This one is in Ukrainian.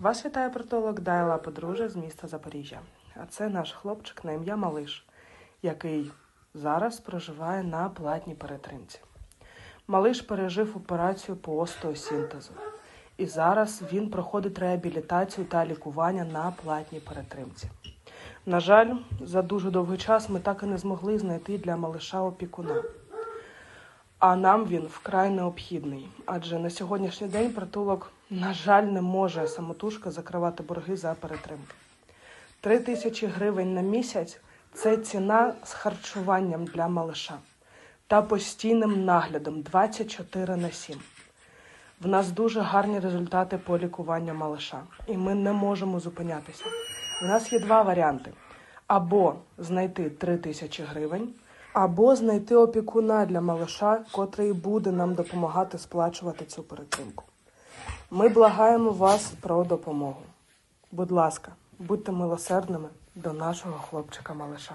Вас вітає притулок Дайла Подружжя з міста Запоріжжя. А це наш хлопчик на ім'я Малиш, який зараз проживає на платній перетримці. Малиш пережив операцію по остеосінтезу. І зараз він проходить реабілітацію та лікування на платній перетримці. На жаль, за дуже довгий час ми так і не змогли знайти для малиша опікуна. А нам він вкрай необхідний, адже на сьогоднішній день притулок, на жаль, не може самотужки закривати борги за перетримки. Три тисячі гривень на місяць це ціна з харчуванням для малиша та постійним наглядом 24 на 7. В нас дуже гарні результати по лікуванню малиша, і ми не можемо зупинятися. У нас є два варіанти: або знайти 3 тисячі гривень, або знайти опікуна для малиша, котрий буде нам допомагати сплачувати цю перетримку. Ми благаємо вас про допомогу. Будь ласка, будьте милосердними до нашого хлопчика малиша.